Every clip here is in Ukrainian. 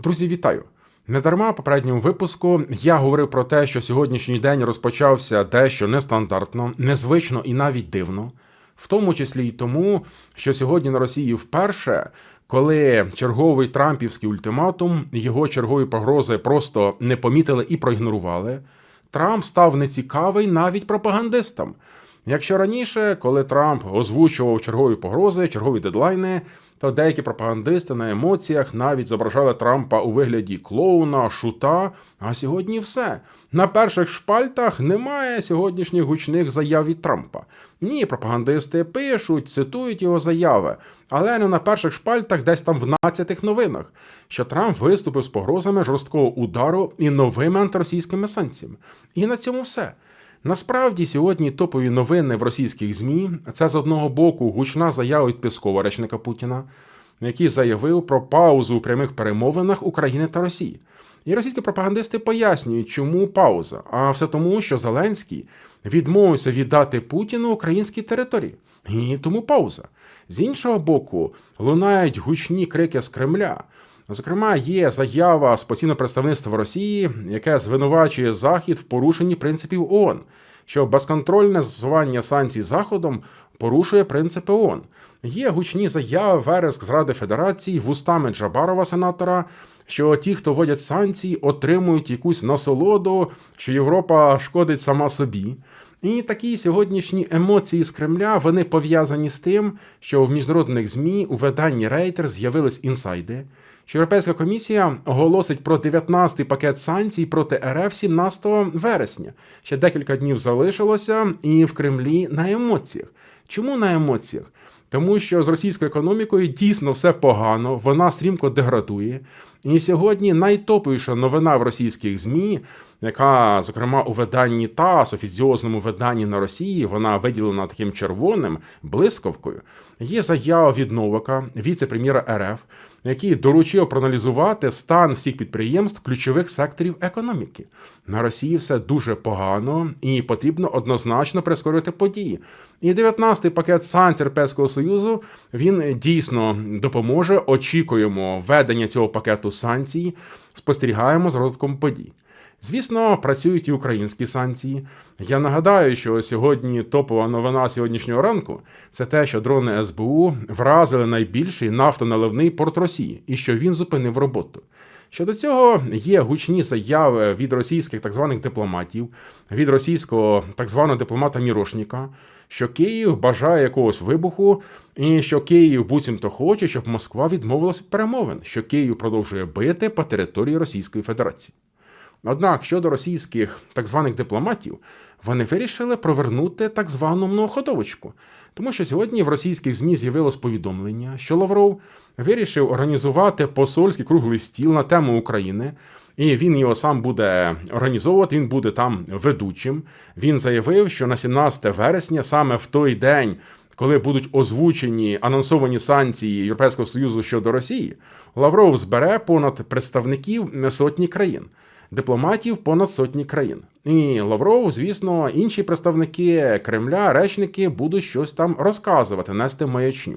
Друзі, вітаю! Недарма попередньому випуску я говорив про те, що сьогоднішній день розпочався дещо нестандартно, незвично і навіть дивно, в тому числі й тому, що сьогодні на Росії вперше, коли черговий Трампівський ультиматум, його чергові погрози просто не помітили і проігнорували, Трамп став нецікавий навіть пропагандистам. Якщо раніше, коли Трамп озвучував чергові погрози, чергові дедлайни, то деякі пропагандисти на емоціях навіть зображали Трампа у вигляді клоуна, шута. А сьогодні все. На перших шпальтах немає сьогоднішніх гучних заяв від Трампа. Ні, пропагандисти пишуть, цитують його заяви, але не на перших шпальтах, десь там в нацятих новинах, що Трамп виступив з погрозами жорсткого удару і новими антиросійськими санкціями. І на цьому все. Насправді сьогодні топові новини в російських ЗМІ це з одного боку гучна заява від Пескова, речника Путіна, який заявив про паузу у прямих перемовинах України та Росії. І російські пропагандисти пояснюють, чому пауза. А все тому, що Зеленський відмовився віддати Путіну українські території. І тому пауза. З іншого боку, лунають гучні крики з Кремля. Зокрема, є заява з представництва Росії, яке звинувачує Захід в порушенні принципів ООН, що безконтрольне застосування санкцій Заходом порушує принципи ООН. Є гучні заяви вереск з Ради Федерації вустами Джабарова, сенатора, що ті, хто вводять санкції, отримують якусь насолоду, що Європа шкодить сама собі. І такі сьогоднішні емоції з Кремля вони пов'язані з тим, що в міжнародних ЗМІ у виданні Рейтер з'явились інсайди що Європейська комісія оголосить про 19-й пакет санкцій проти РФ 17 вересня. Ще декілька днів залишилося, і в Кремлі на емоціях. Чому на емоціях? Тому що з російською економікою дійсно все погано, вона стрімко деградує. І сьогодні найтоповіша новина в російських ЗМІ, яка, зокрема, у виданні ТАСС, офіціозному виданні на Росії, вона виділена таким червоним блискавкою. Є заява від Новака, віце-прем'єра РФ, який доручив проаналізувати стан всіх підприємств ключових секторів економіки. На Росії все дуже погано і потрібно однозначно прискорити події. І 19-й пакет санкцій Європейського Союзу він дійсно допоможе. Очікуємо введення цього пакету санкцій, спостерігаємо з розвитком подій. Звісно, працюють і українські санкції. Я нагадаю, що сьогодні топова новина сьогоднішнього ранку це те, що дрони СБУ вразили найбільший нафтоналивний порт Росії і що він зупинив роботу. Щодо цього є гучні заяви від російських так званих дипломатів, від російського так званого дипломата Мірошніка, що Київ бажає якогось вибуху, і що Київ буцімто хоче, щоб Москва відмовилася від перемовин, що Київ продовжує бити по території Російської Федерації. Однак щодо російських так званих дипломатів, вони вирішили провернути так звану многоходовочку. Тому що сьогодні в російських ЗМІ з'явилось повідомлення, що Лавров вирішив організувати посольський круглий стіл на тему України, і він його сам буде організовувати. Він буде там ведучим. Він заявив, що на 17 вересня, саме в той день, коли будуть озвучені анонсовані санкції Європейського союзу щодо Росії, Лавров збере понад представників сотні країн дипломатів понад сотні країн. І Лавров, звісно, інші представники Кремля, речники будуть щось там розказувати, нести маячню.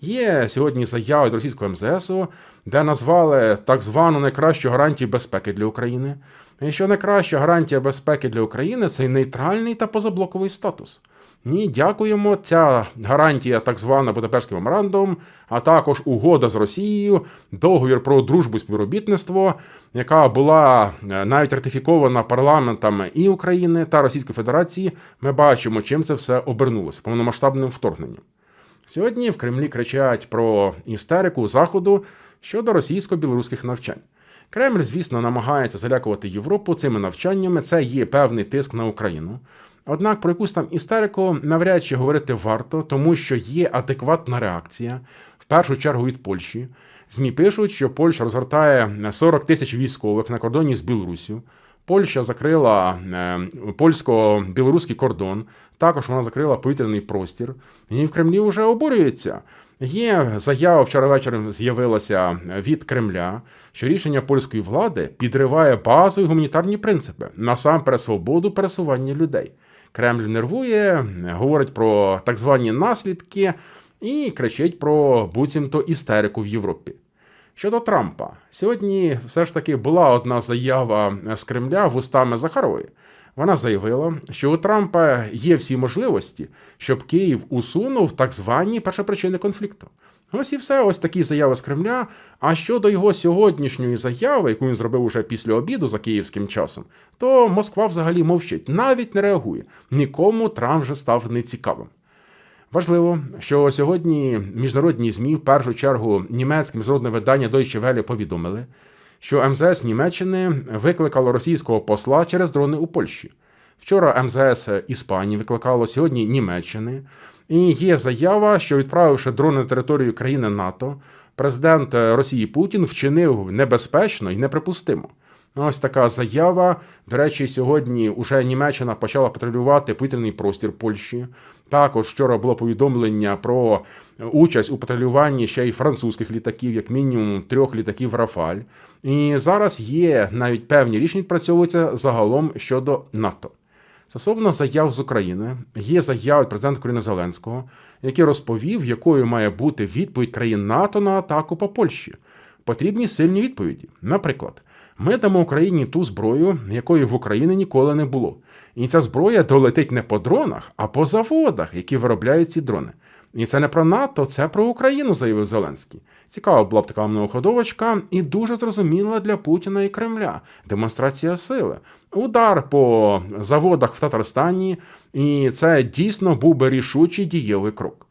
Є сьогодні заяви від російського МЗСу, де назвали так звану найкращу гарантію безпеки для України. І що найкраща гарантія безпеки для України це нейтральний та позаблоковий статус. Ні, дякуємо. Ця гарантія, так звана Будапештський меморандум, а також угода з Росією, договір про дружбу і співробітництво, яка була е, навіть ратифікована парламентами і України та Російської Федерації. Ми бачимо, чим це все обернулося повномасштабним вторгненням. Сьогодні в Кремлі кричать про істерику Заходу щодо російсько-білоруських навчань. Кремль, звісно, намагається залякувати Європу цими навчаннями. Це є певний тиск на Україну. Однак про якусь там істерику навряд чи говорити варто, тому що є адекватна реакція, в першу чергу від Польщі. ЗМІ пишуть, що Польща розгортає 40 тисяч військових на кордоні з Білоруссю. Польща закрила е, польсько-білоруський кордон, також вона закрила повітряний простір. І в Кремлі вже обурюється. Є заява вчора вечором з'явилася від Кремля, що рішення польської влади підриває базові гуманітарні принципи насамперед свободу пересування людей. Кремль нервує, говорить про так звані наслідки і кричить про буцімто істерику в Європі. Щодо Трампа, сьогодні все ж таки була одна заява з Кремля вустами Захарової. Вона заявила, що у Трампа є всі можливості, щоб Київ усунув так звані першопричини конфлікту. Ось і все, ось такі заяви з Кремля. А щодо його сьогоднішньої заяви, яку він зробив уже після обіду за київським часом, то Москва взагалі мовчить, навіть не реагує. Нікому Трамп вже став нецікавим. Важливо, що сьогодні міжнародні ЗМІ, в першу чергу німецьке міжнародне видання Deutsche Welle повідомили, що МЗС Німеччини викликало російського посла через дрони у Польщі. Вчора МЗС Іспанії викликало сьогодні Німеччини. І є заява, що відправивши дрони на територію країни НАТО, президент Росії Путін вчинив небезпечно і неприпустимо. Ось така заява. До речі, сьогодні уже Німеччина почала патрулювати повітряний простір Польщі. Також вчора було повідомлення про участь у патрулюванні ще й французьких літаків, як мінімум трьох літаків Рафаль. І зараз є навіть певні рішення відпрацьовуються загалом щодо НАТО. Стосовно заяв з України, є заява від президента України Зеленського, який розповів, якою має бути відповідь країн НАТО на атаку по Польщі. Потрібні сильні відповіді. Наприклад, ми дамо Україні ту зброю, якої в Україні ніколи не було. І ця зброя долетить не по дронах, а по заводах, які виробляють ці дрони. І це не про НАТО, це про Україну, заявив Зеленський. Цікава була б така многоходовочка і дуже зрозуміла для Путіна і Кремля. Демонстрація сили, удар по заводах в Татарстані, і це дійсно був би рішучий дієвий крок.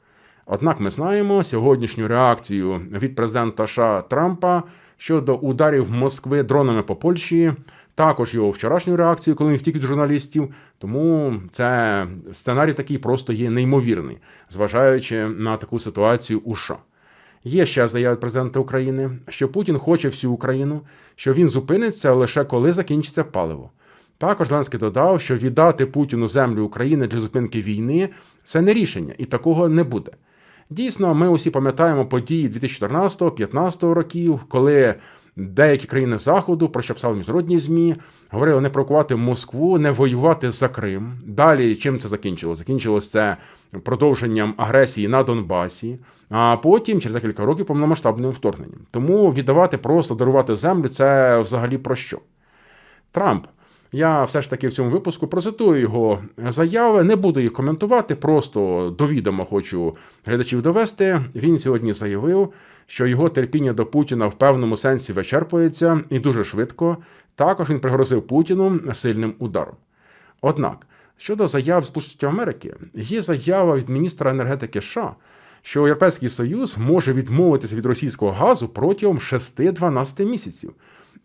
Однак ми знаємо сьогоднішню реакцію від президента США Трампа щодо ударів Москви дронами по Польщі. Також його вчорашню реакцію, коли він втік від журналістів. Тому це сценарій такий просто є неймовірний, зважаючи на таку ситуацію у США. Є ще заява президента України, що Путін хоче всю Україну, що він зупиниться лише коли закінчиться паливо. Також Зеленський додав, що віддати Путіну землю України для зупинки війни це не рішення, і такого не буде. Дійсно, ми усі пам'ятаємо події 2014-2015 років, коли деякі країни Заходу, про що писали міжнародні ЗМІ, говорили не провокувати Москву, не воювати за Крим. Далі чим це закінчилося? Закінчилось це продовженням агресії на Донбасі, а потім через декілька років повномасштабним вторгненням. Тому віддавати просто дарувати землю це взагалі про що? Трамп. Я все ж таки в цьому випуску процитую його заяви, не буду їх коментувати, просто довідомо хочу глядачів довести. Він сьогодні заявив, що його терпіння до Путіна в певному сенсі вичерпується і дуже швидко. Також він пригрозив Путіну сильним ударом. Однак, щодо заяв Сполучених Америки, є заява від міністра енергетики США, що Європейський Союз може відмовитися від російського газу протягом 6-12 місяців.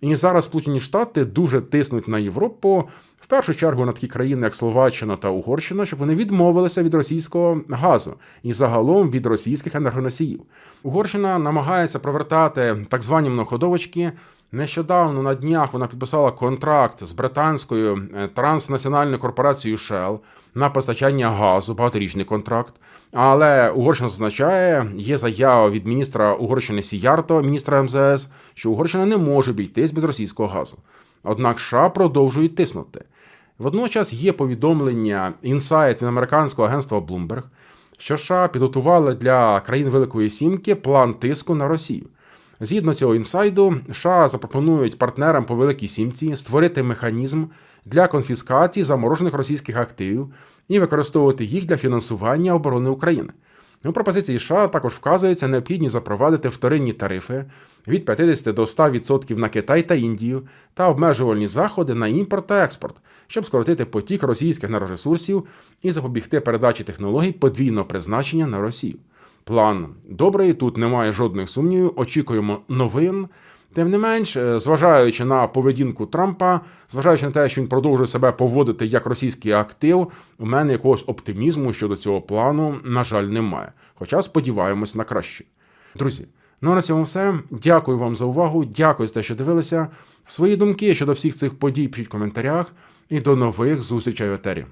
І зараз Сполучені Штати дуже тиснуть на Європу, в першу чергу на такі країни, як Словаччина та Угорщина, щоб вони відмовилися від російського газу і загалом від російських енергоносіїв. Угорщина намагається провертати так звані многоходовочки. Нещодавно на днях вона підписала контракт з британською е, транснаціональною корпорацією Shell на постачання газу, багаторічний контракт. Але Угорщина зазначає, є заява від міністра Угорщини Сіярто, міністра МЗС, що Угорщина не може обійтись без російського газу. Однак США продовжують тиснути. Водночас є повідомлення інсайт від американського агентства Bloomberg, що США підготували для країн Великої Сімки план тиску на Росію. Згідно цього інсайду, США запропонують партнерам по Великій Сімці створити механізм для конфіскації заморожених російських активів і використовувати їх для фінансування оборони України. У пропозиції США також вказується необхідність запровадити вторинні тарифи від 50 до 100% на Китай та Індію та обмежувальні заходи на імпорт та експорт, щоб скоротити потік російських енергоресурсів і запобігти передачі технологій подвійного призначення на Росію. План добрий, тут немає жодних сумнівів. Очікуємо новин. Тим не менш, е, зважаючи на поведінку Трампа, зважаючи на те, що він продовжує себе поводити як російський актив, у мене якогось оптимізму щодо цього плану, на жаль, немає. Хоча сподіваємось на краще. Друзі, ну а на цьому все. Дякую вам за увагу. Дякую за те, що дивилися. Свої думки щодо всіх цих подій пишіть в коментарях. І до нових зустрічей в етері.